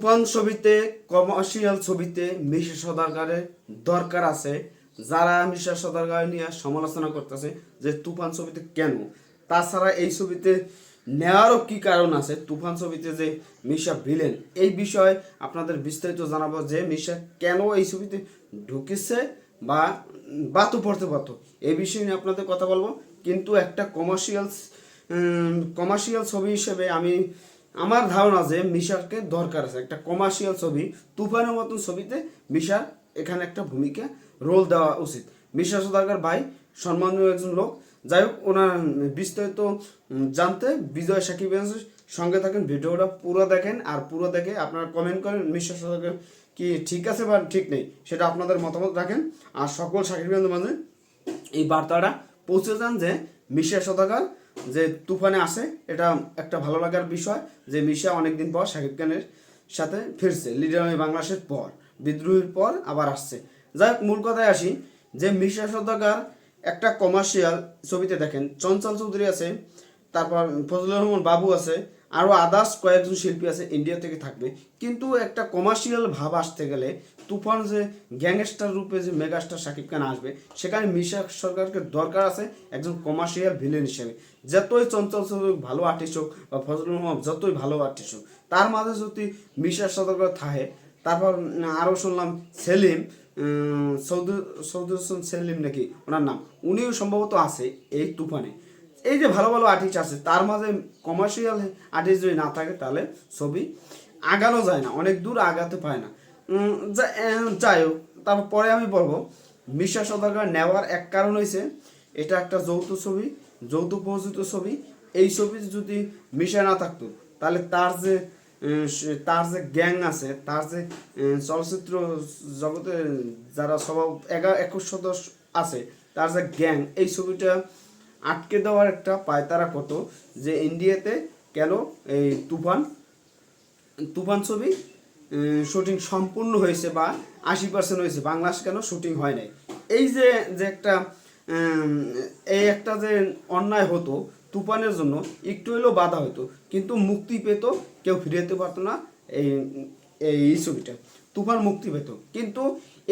তুফান ছবিতে, কমার্শিয়াল ছবিতে মিশা সদাগরের দরকার আছে। যারা মিশা সদাগর নিয়ে সমালোচনা করতেছে যে তুফান ছবিতে কেন? তাছাড়া এই ছবিতে নেওয়ারও কি কারণ আছে? তুফান ছবিতে যে মিশা ভিলেন এই বিষয়ে আপনাদের বিস্তারিত জানাব যে মিশা কেন এই ছবিতে ঢুকেছে বা বাতু পড়তে পারতো। এই বিষয় নিয়ে আপনাদের কথা বলব। কিন্তু একটা কমার্শিয়াল কমার্শিয়াল ছবি হিসেবে আমি আমার ধারণা যে মিশারকে দরকার আছে। একটা কমার্শিয়াল ছবি, তুফানের মতন ছবিতে মিশার এখানে একটা ভূমিকা রোল দেওয়া উচিত। মিশা সদাগর ভাই, সম্মানীয় একজন লোক। যাই হোক, ওনার বিস্তারিত জানতে বিজয় সাকিবের সঙ্গে থাকেন, ভিডিওটা পুরো দেখেন আর পুরো দেখে আপনারা কমেন্ট করেন মিশা সদাগর কি ঠিক আছে বা ঠিক নেই, সেটা আপনাদের মতামত রাখেন। আর সকল সাকিবের মাঝে এই বার্তাটা পৌঁছে যান যে মিশা সদাগর যে তুফানে আসে, এটা একটা ভালো লাগার বিষয় যে মিশা অনেকদিন পর শাকিব খানের সাথে ফিরছে। লিডার হয়ে বাংলাদেশের পর, বিদ্রোহের পর আবার আসছে। যাই হোক, মূল কথায় আসি যে মিশা সদাগার একটা কমার্শিয়াল ছবিতে দেখেন। চঞ্চল চৌধুরী আছে, তারপর ফজলুর রহমান বাবু আছে আরও আদার্স কয়েকজন শিল্পী আছে ইন্ডিয়া থেকে থাকবে। কিন্তু একটা কমার্শিয়াল ভাব আসতে গেলে তুফান যে গ্যাংস্টার রূপে যে মেগাস্টার শাকিব খান আসবে, সেখানে মিশা সরকারকে দরকার আছে একজন কমার্শিয়াল ভিলেন হিসেবে। যতই চঞ্চল চৌধুরী ভালো আর্টিস্ট হোক বা ফজলুর রহমান যতই ভালো আর্টিস্ট হোক, তার মাঝে যদি মিশা সরকার থাকে, তারপর আরও শুনলাম সেলিম সৌদু সৌদু সেলিম নাকি, ওনার নাম, উনিও সম্ভবত আছে এই তুফানে। এই যে ভালো ভালো আর্টিস্ট আছে, তার মাঝে কমার্শিয়াল আর্টিস্ট যদি না থাকে, তাহলে ছবি আগানো যায় না, অনেক দূর আগাতে পায় না। যাই হোক, তারপর পরে আমি বলব, মিশা সদাগর নেওয়ার এক কারণ হয়েছে এটা একটা যৌথ ছবি, যৌথ প্রযোজিত ছবি। এই ছবি যদি মিশা না থাকতো, তাহলে তার যে তার যে গ্যাং আছে, তার যে চলচ্চিত্র জগতে যারা সব এগারো, একুশ সদস্য আছে, তার যে গ্যাং, এই ছবিটা আটকে দেওয়ার একটা পায়তারা কত? যে ইন্ডিয়াতে কেন এই তুফান তুফান ছবি শুটিং সম্পূর্ণ হয়েছে বা আশি পার্সেন্ট হয়েছে, বাংলাদেশ কেন শুটিং হয় নাই? এই যে যে একটা এই একটা যে অন্যায় হতো তুফানের জন্য, একটু হলেও বাধা হতো, কিন্তু মুক্তি পেত, কেউ ফিরে যেতে পারতো না এই এই ছবিটা। তুফান মুক্তি পেত। কিন্তু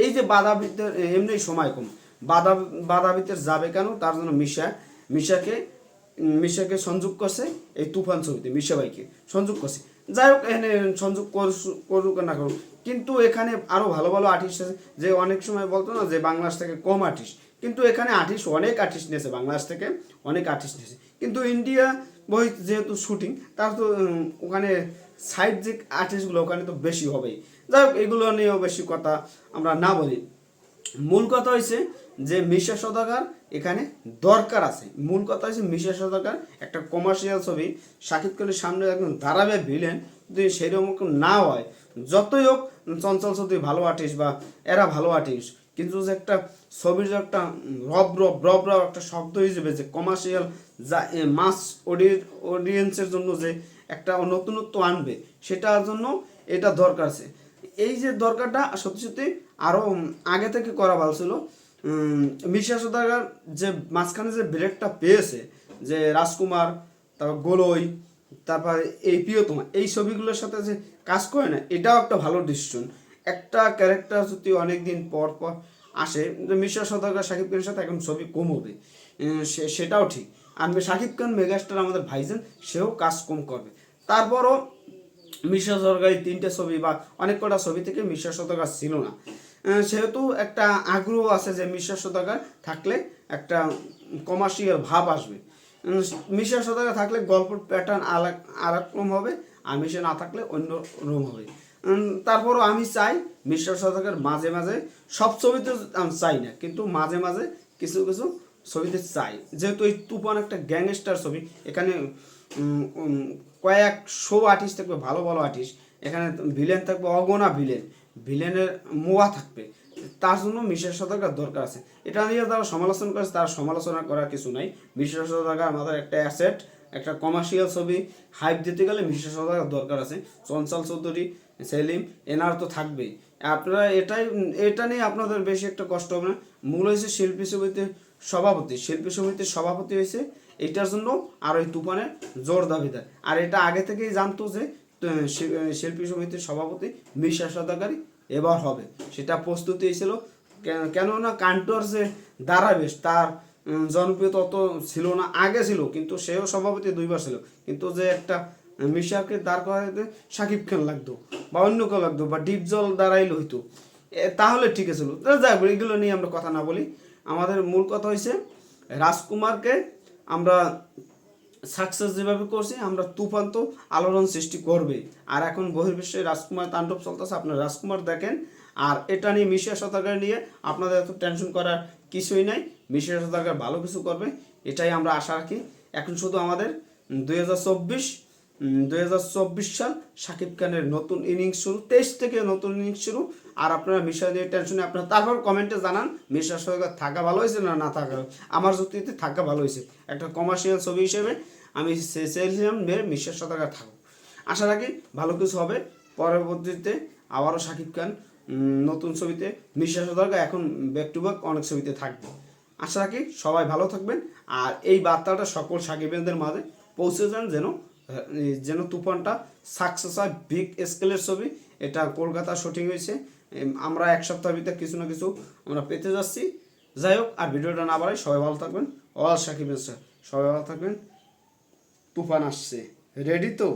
এই যে বাধা বিদ্যের এমনি সময় কম, বাধা বাধা ভিতর যাবে কেন? তার জন্য মিশা মিশাকে মিশাকে সংযোগ করছে এই তুফান ছবিতে, মিশা ভাইকে সংযোগ করছে। যাই হোক এখানে সংযোগ করুক না করুক, কিন্তু এখানে আরও ভালো ভালো আর্টিস্ট আছে, যে অনেক সময় বলতো না যে বাংলাদেশ থেকে কম আর্টিস্ট কিন্তু এখানে আর্টিস্ট অনেক আর্টিস্ট নিয়েছে, বাংলাদেশ থেকে অনেক আর্টিস্ট নিয়েছে। কিন্তু ইন্ডিয়া বই যেহেতু শুটিং তার তো ওখানে সাইড যে আর্টিস্টগুলো ওখানে তো বেশি হবেই। যাই হোক এগুলো নিয়েও বেশি কথা আমরা না বলি। মূল কথা হয়েছে যে মিশা সদাগার এখানে দরকার আছে। মূল কথা হয়েছে মিশা সদাগার একটা কমার্শিয়াল ছবি শাকিব খানের সামনে একদম দাঁড়াবে ভিলেন যদি সেরকম না হয়, যতই হোক, চঞ্চল চৌধুরী ভালো আর্টিস্ট বা এরা ভালো আর্টিস্ট কিন্তু যে একটা ছবির যে একটা রব রব রব রব একটা শব্দ হিসেবে যে কমার্শিয়াল যা মাস অডি অডিয়েন্সের জন্য যে একটা নতুনত্ব আনবে, সেটার জন্য এটা দরকার আছে। এই যে দরকারটা, সত্যি সত্যি আরও আগে থেকে করা ভালো ছিল। মিশা সদাগর যে মাঝখানে যে ব্রেকটা পেয়েছে, যে রাজকুমার, তারপর গোলই, তারপর এই প্রিয়তমা, এই ছবিগুলোর সাথে যে কাজ করে না, এটাও একটা ভালো ডিসিশন একটা ক্যারেক্টার যদি অনেক দিন পর পর আসে মিশা সদাগর শাকিব খানের সাথে এখন ছবি কম হবে সেটাও ঠিক। আর শাকিব খান মেগাস্টার আমাদের ভাইজান, সেও কাজ কম করবে। তারপরও মিশা সরকারি তিনটে ছবি বা অনেক কটা ছবি থেকে মিশা সদকার ছিল না। সেহেতু একটা আগ্রহ আছে যে মিশা সদকার থাকলে একটা কমার্শিয়াল ভাব আসবে। মিশা সদকার থাকলে গল্পের প্যাটার্ন আলাক আরেকরকম হবে আর মিশা না থাকলে অন্য রকম হবে তারপরও আমি চাই মিশা সদকার মাঝে মাঝে সব ছবিতে আমি চাই না কিন্তু মাঝে মাঝে কিছু কিছু ছবিতে চাই। যেহেতু এই তুফান একটা গ্যাংস্টার ছবি এখানে উম, কয়েকশো আর্টিস্ট থাকবে ভালো ভালো আর্টিস্ট এখানে ভিলেন থাকবে অগোনা ভিলেন ভিলেনের মোয়া থাকবে। তার জন্য মিশের সতর্কার দরকার আছে। এটা নিয়ে তারা সমালোচনা করেছে, তার সমালোচনা করার কিছু নাই। মিশের সতর্কার আমাদের একটা অ্যাসেট একটা কমার্শিয়াল ছবি। হাইপ দিতে গেলে মিশের সতর্কার দরকার আছে। চঞ্চল চৌধুরী, সেলিম, এনার তো থাকবেই। আপনারা এটাই, এটা নিয়ে আপনাদের বেশি একটা কষ্ট হবে না। মূল হয়েছে শিল্পী সমিতির সভাপতি। শিল্পী সমিতির সভাপতি হয়েছে। এটার জন্য আর ওই তুফানের জোর দাবিদার আর এটা আগে থেকেই জানতো যে শিল্পী সমিতির সভাপতি মিশা সদাগারি এবার হবে। সেটা প্রস্তুতি ছিল। কেন- কেননা কান্টর যে দাঁড়াবে তার জনপ্রিয়তা অত ছিল না, আগে ছিল, কিন্তু সেও সভাপতি দুইবার ছিল। কিন্তু যে একটা মিশাকে দাঁড় করাইতে সাকিব খান লাগতো, বা অন্য কেউ লাগতো, বা ডিপ জল দাঁড়াইলে হইতো তাহলে ঠিক তা যাক এগুলো নিয়ে আমরা কথা না বলি। আমাদের মূল কথা হয়েছে রাজকুমারকে আমরা সাকসেস যেভাবে করছি, আমরা তুফান তো আলোড়ন সৃষ্টি করবে। আর এখন বহির্বিশ্বে রাজকুমার তাণ্ডব চলতেছে, আপনার রাজকুমার দেখেন। আর এটা নিয়ে মিশিয়া সতাকার নিয়ে আপনাদের এত টেনশন করার কিছুই নাই। মিশিয়া সতাকার ভালো কিছু করবে, এটাই আমরা আশা রাখি। এখন শুধু আমাদের দুই হাজার চব্বিশ দুই হাজার চব্বিশ সাল শাকিব খানের নতুন ইনিংস শুরু, তেইশ থেকে নতুন ইনিংস শুরু। আর আপনারা মিশা দিয়ে টেনশনে আপনারা তারপর কমেন্টে জানান মিশার সঙ্গে থাকা ভালো হয়েছে না না থাকা? আমার যুক্তিতে থাকা ভালো হয়েছে। একটা কমার্শিয়াল ছবি হিসেবে আমি চেয়েছিলাম মিশার সতর্কা থাকুক। আশা রাখি ভালো কিছু হবে। পরবর্তীতে আবারও শাকিব খান নতুন ছবিতে মিশা সতর্কা এখন ব্যাক টু ব্যাক অনেক ছবিতে থাকবে। আশা রাখি সবাই ভালো থাকবেন। আর এই বার্তাটা সকল সাকিবেনদের মাঝে পৌঁছে যান যেন যেন তুফানটা সাকসেস হয় বিগ স্কেলের ছবি। এটা কলকাতা শুটিং হয়েছে। আমরা এক সপ্তাহের ভিতরে কিছু না কিছু আমরা পেতে যাচ্ছি। যাই হোক, আর ভিডিওটা না বাড়াই, সবাই ভালো থাকবেন। অল স্যার সবাই ভালো থাকবেন। তুফান আসছে। রেডি তো?